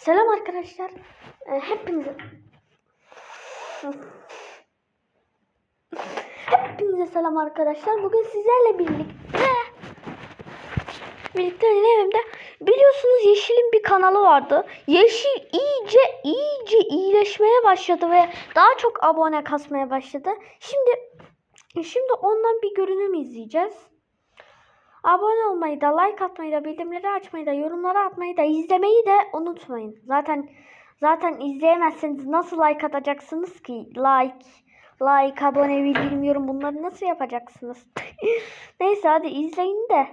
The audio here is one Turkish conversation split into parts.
Selam arkadaşlar. Ee, Hepinize Hepinize selam arkadaşlar. Bugün sizlerle birlikte birlikte evimde biliyorsunuz Yeşil'in bir kanalı vardı. Yeşil iyice iyice iyileşmeye başladı ve daha çok abone kasmaya başladı. Şimdi şimdi ondan bir görünüm izleyeceğiz. Abone olmayı da, like atmayı da, bildirimleri açmayı da, yorumlara atmayı da, izlemeyi de unutmayın. Zaten zaten izleyemezseniz nasıl like atacaksınız ki? Like, like, abone, bildirim, bunları nasıl yapacaksınız? Neyse hadi izleyin de.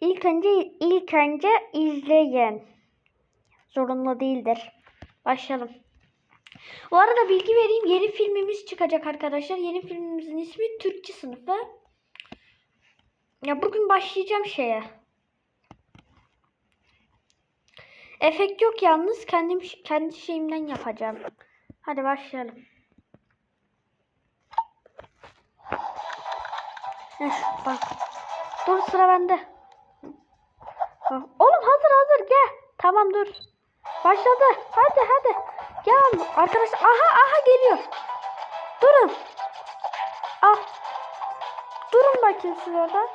İlk önce ilk önce izleyin. Zorunlu değildir. Başlayalım. Bu arada bilgi vereyim. Yeni filmimiz çıkacak arkadaşlar. Yeni filmimizin ismi Türkçe sınıfı. Ya bugün başlayacağım şeye. Efekt yok yalnız kendim kendi şeyimden yapacağım. Hadi başlayalım. Heh, bak. Dur sıra bende. Oğlum hazır hazır gel. Tamam dur. Başladı. Hadi hadi. Gel arkadaşlar. Aha aha geliyor. Durun. Al. Durun bakayım siz orada.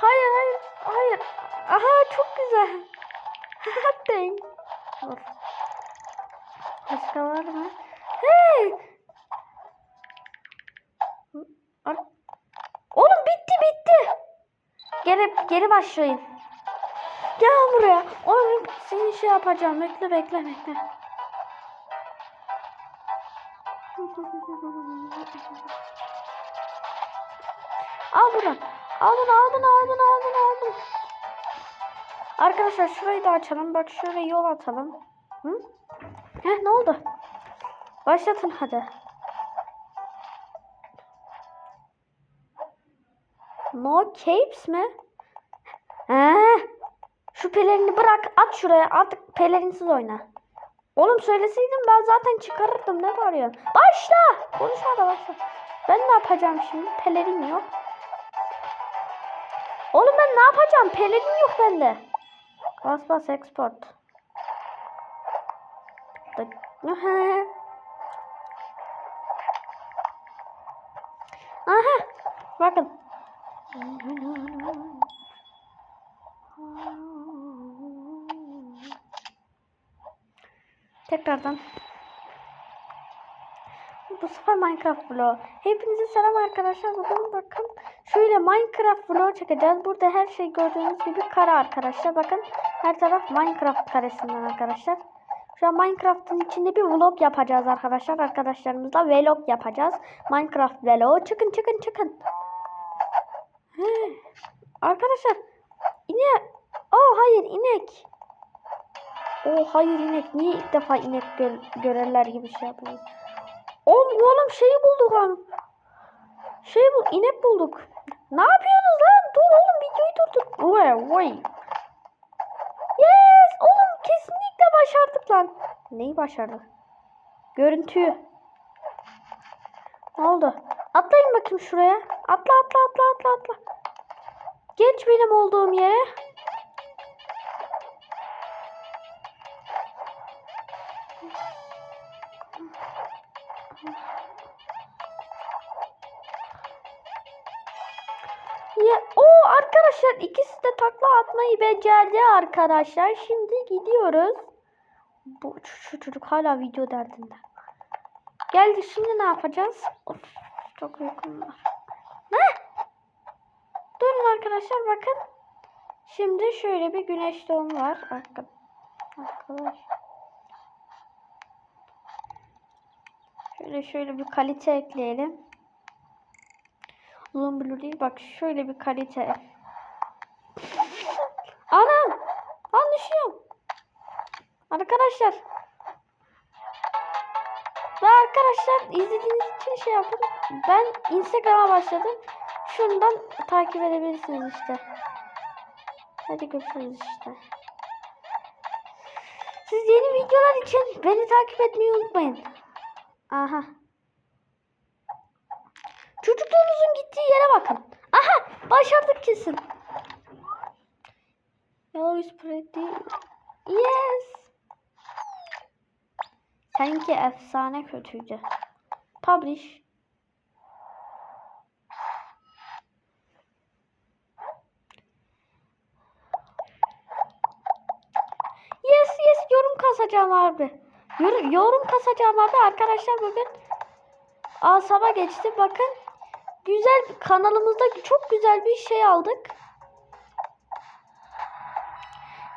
Hayır hayır hayır. Aha çok güzel. Dang. Dur. Başka var mı? Hey. Oğlum bitti bitti. Geri geri başlayın. Gel buraya. Oğlum seni şey yapacağım. Bekle bekle bekle. Al bunu. Al bunu al bunu al bunu al bunu al bunu. Arkadaşlar şurayı da açalım. Bak şuraya yol atalım. Hı? Heh ne oldu? Başlatın hadi. No capes mi? He. Şu pelerini bırak at şuraya. Artık pelerinsiz oyna. Oğlum söyleseydin ben zaten çıkarırdım. Ne bağırıyorsun? Başla. Konuşma da başla. Ben ne yapacağım şimdi? Pelerin yok. Oğlum ben ne yapacağım? Pelerin yok bende. Bas bas export. Aha. Bakın. Tekrardan. Bu sefer Minecraft vlog. Hepinize selam arkadaşlar. Bugün bakın şöyle Minecraft vlog çekeceğiz. Burada her şey gördüğünüz gibi kare arkadaşlar. Bakın her taraf Minecraft karesinden arkadaşlar. Şu an Minecraft'ın içinde bir vlog yapacağız arkadaşlar. Arkadaşlarımızla vlog yapacağız. Minecraft vlog. Çıkın çıkın çıkın. Arkadaşlar inek. Oh hayır inek. Oh hayır inek. Niye ilk defa inek gör görürler gibi şey yapıyor. Oğlum, oğlum şeyi bulduk lan. Şey bul, inek bulduk. Ne yapıyorsunuz lan? Dur oğlum videoyu durdur. Vay vay. Yes! Oğlum kesinlikle başardık lan. Neyi başardık? Görüntüyü. Ne oldu? Atlayın bakayım şuraya. Atla atla atla atla atla. Geç benim olduğum yere. Atmayı becerdi arkadaşlar. Şimdi gidiyoruz. Bu çocuk hala video derdinde. Geldi şimdi ne yapacağız? Of, çok var. Ne? Durun arkadaşlar bakın. Şimdi şöyle bir güneş doğumu var. Arka, arkadaş. Şöyle şöyle bir kalite ekleyelim. Uzun blur değil. Bak şöyle bir kalite. Arkadaşlar. Ve arkadaşlar izlediğiniz için şey yapın. Ben Instagram'a başladım. Şundan takip edebilirsiniz işte. Hadi görüşürüz işte. Siz yeni videolar için beni takip etmeyi unutmayın. Aha. Çocukluğunuzun gittiği yere bakın. Aha başardık kesin. Yellow is pretty. Yes. Seninki efsane kötüydü. Publish. Yes yes yorum kasacağım abi. Yorum, yorum kasacağım abi arkadaşlar bugün. Asaba geçti bakın. Güzel kanalımızda çok güzel bir şey aldık.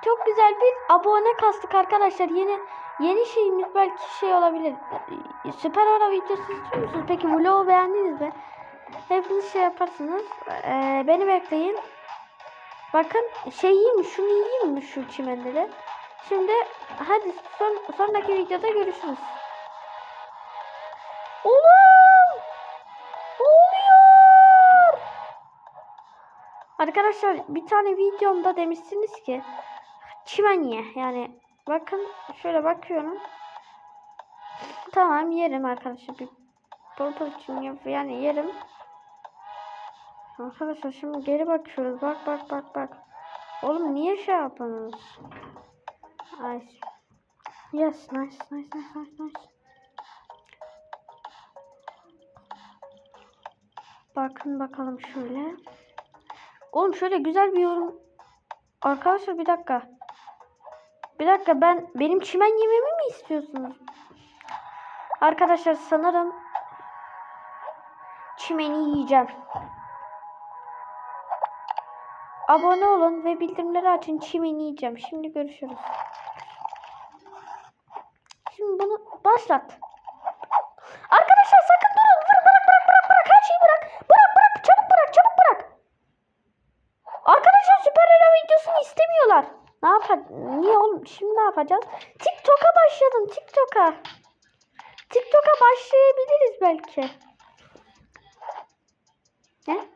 Çok güzel bir abone kastık arkadaşlar. Yeni yeni şeyimiz belki şey olabilir. Süper ara videosu istiyor musunuz? Peki vlogu beğendiniz mi? Hepiniz şey yaparsınız. Ee, beni bekleyin. Bakın şey yiyeyim mi? Şunu yiyeyim mi şu çimenleri? Şimdi hadi son, sonraki videoda görüşürüz. Oğlum! Ne oluyor? Arkadaşlar bir tane videomda demişsiniz ki çimen ye. Yani bakın şöyle bakıyorum. Tamam yerim arkadaşlar. Bir bol çimen yani yerim. Arkadaşlar şimdi geri bakıyoruz. Bak bak bak bak. Oğlum niye şey yapıyorsunuz? Nice. Yes, nice, nice, nice, nice, nice. Bakın bakalım şöyle. Oğlum şöyle güzel bir yorum. Arkadaşlar bir dakika. Bir dakika ben benim çimen yememi mi istiyorsunuz? Arkadaşlar sanırım çimeni yiyeceğim. Abone olun ve bildirimleri açın. Çimeni yiyeceğim. Şimdi görüşürüz. Şimdi bunu başlat. Arkadaşlar sakın durun. Bırak bırak bırak bırak bırak. Her şeyi bırak. Bırak bırak. Çabuk bırak. Çabuk bırak. Arkadaşlar süper hero videosunu istemiyorlar. Ne yapar? Şimdi ne yapacağız? TikTok'a başladım. TikTok'a. TikTok'a başlayabiliriz belki. Ne?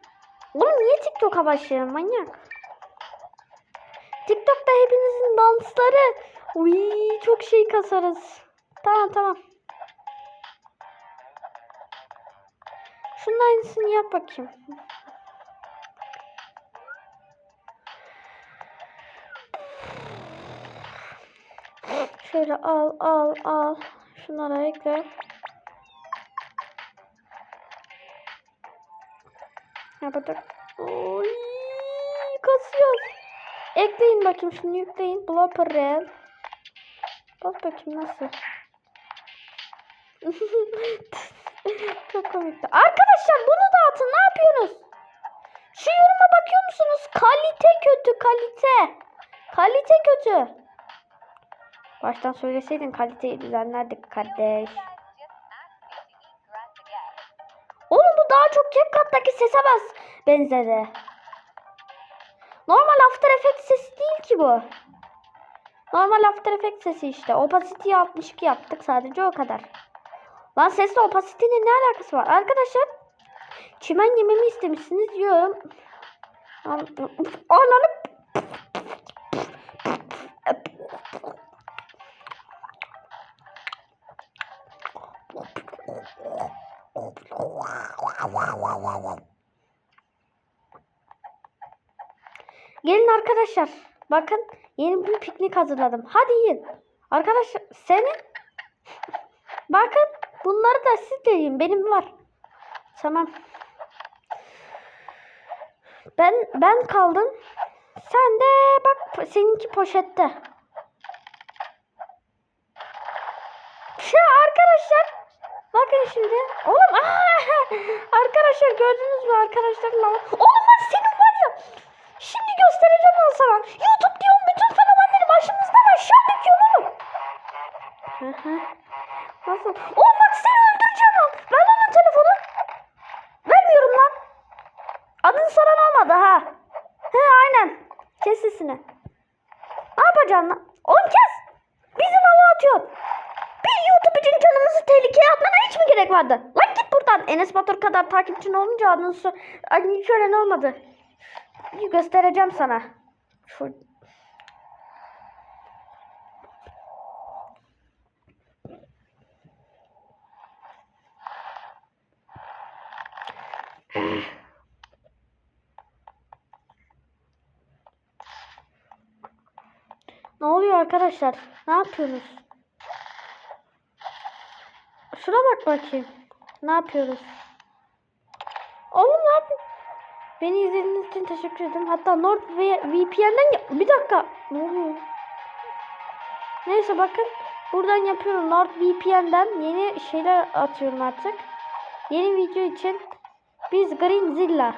Oğlum niye TikTok'a başlayalım manyak? TikTok'ta hepinizin dansları. Uy çok şey kasarız. Tamam tamam. Şunun aynısını yap bakayım. Şöyle al al al. Şunlara ekle. Yapacak. Oy kasıyor. Ekleyin bakayım şunu yükleyin. Blooper reel. Bak bakayım nasıl. Çok komikti. Arkadaşlar bunu dağıtın. Ne yapıyorsunuz? Şu yoruma bakıyor musunuz? Kalite kötü kalite. Kalite kötü. Baştan söyleseydin kaliteyi düzenlerdik kardeş. Oğlum bu daha çok CapCut'taki sese benzedi. Normal After Effects sesi değil ki bu. Normal After Effects sesi işte. Opacity'yi 62 yaptık sadece o kadar. Lan sesle opacity'nin ne alakası var? Arkadaşlar çimen yememi istemişsiniz diyorum. Ananı Gelin arkadaşlar. Bakın yeni bir piknik hazırladım. Hadi yiyin. Arkadaşlar senin bakın bunları da siz de yiyin. Benim var. Tamam. Ben ben kaldım. Sen de bak seninki poşette. Ya arkadaşlar bakın şimdi. Oğlum aa, arkadaşlar gördünüz mü arkadaşlar? Oğlum ben senin var ya. Şimdi göstereceğim ben sana. YouTube diyorum bütün fenomenleri başımızdan aşağı döküyor oğlum. Hı hı. Nasıl? Oğlum bak seni öldüreceğim lan. Ver lan o telefonu. Vermiyorum lan. Adını soran olmadı ha. He aynen. Kes sesini. Ne yapacaksın lan? Oğlum kes. Bizi hava atıyor. Bir YouTube canımızı tehlikeye atmana hiç mi gerek vardı? Lan git buradan. Enes Batur kadar takipçin olunca adını so adını şöyle ne olmadı? Göstereceğim sana. Şu Ne oluyor arkadaşlar? Ne yapıyorsunuz? Şuna bak bakayım. Ne yapıyoruz? Oğlum ne yapıyorsun? Beni izlediğiniz için teşekkür ederim. Hatta Nord VPN'den bir dakika. Ne oluyor? Neyse bakın. Buradan yapıyorum. Nord VPN'den yeni şeyler atıyorum artık. Yeni video için biz Green Zilla.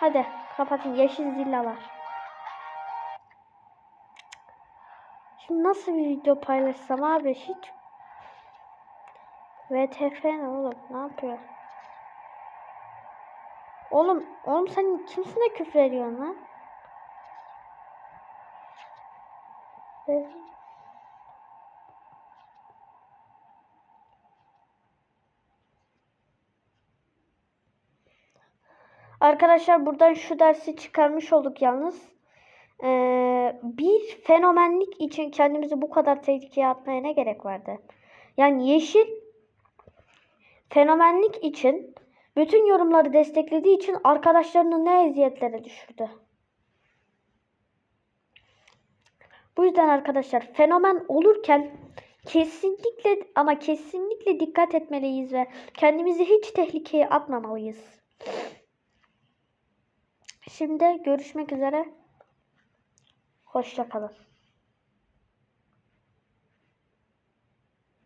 Hadi kapatın. Yeşil Zilla var. Şimdi nasıl bir video paylaşsam abi hiç VTF ne oğlum? Ne yapıyor? Oğlum, oğlum sen kimsine küfür ediyorsun lan? Arkadaşlar buradan şu dersi çıkarmış olduk yalnız. Ee, bir fenomenlik için kendimizi bu kadar tehlikeye atmaya ne gerek vardı? Yani yeşil fenomenlik için bütün yorumları desteklediği için arkadaşlarını ne eziyetlere düşürdü. Bu yüzden arkadaşlar fenomen olurken kesinlikle ama kesinlikle dikkat etmeliyiz ve kendimizi hiç tehlikeye atmamalıyız. Şimdi görüşmek üzere. Hoşça kalın.